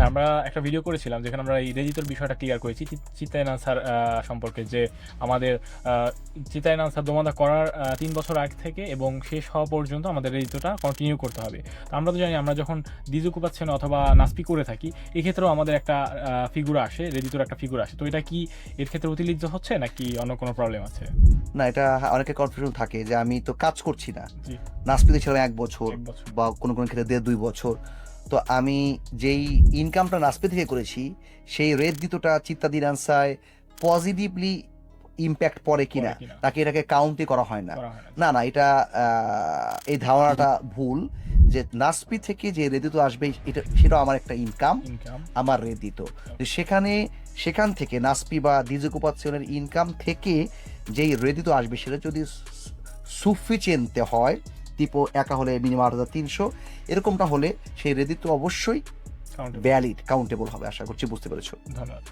আমরা একটা ভিডিও করেছিলাম যেখানে আমরা এই রেজিতর বিষয়টা ক্লিয়ার করেছি চি- চিত্তায়ন আনসার সম্পর্কে যে আমাদের আহ, চিত্তায়ন আনসার দোমাদা করার তিন বছর আগ থেকে এবং শেষ হওয়া পর্যন্ত আমাদের রেজিতটা কন্টিনিউ করতে হবে। তো আমরা তো জানি আমরা যখন ডিজু কুপাচ্ছেন অথবা নাসপি করে থাকি এক্ষেত্রেও আমাদের একটা ফিগুর আসে রেজিতর একটা ফিগুর আসে। তো এটা কি এর ক্ষেত্রে অতিরিক্ত হচ্ছে নাকি অন্য কোনো প্রবলেম আছে? না এটা অনেকের কনফিউশন থাকে যে আমি তো কাজ করছি না। নাসপিতে ছিলাম এক বছর এক বছর। বা কোনো কোনো ক্ষেত্রে দেড় দুই বছর। তো আমি যেই ইনকামটা নাসপি থেকে করেছি সেই রেট দিতটা চিত্তাদির আনসায় পজিটিভলি ইম্প্যাক্ট পড়ে কিনা। তাকে এটাকে কাউন্টই করা হয় না? না। না এটা এই ধারণাটা ভুল যে নাসপি থেকে যে রেদিত আসবে এটা সেটা আমার একটা ইনকাম আমার রেদিত সেখানে সেখান থেকে নাসপি বা ডিজোকুপাচ্যনের ইনকাম থেকে যেই রেদিত আসবে সেটা যদি সুফিচিয়েন্তে হয় টিপো একা হলে মিনিমাম আট হাজার তিনশো। এরকমটা হলে সেই রেদিত অবশ্যই ভ্যালিড কাউন্টেবল হবে আশা করছি বুঝতে পেরেছ। ধন্যবাদ।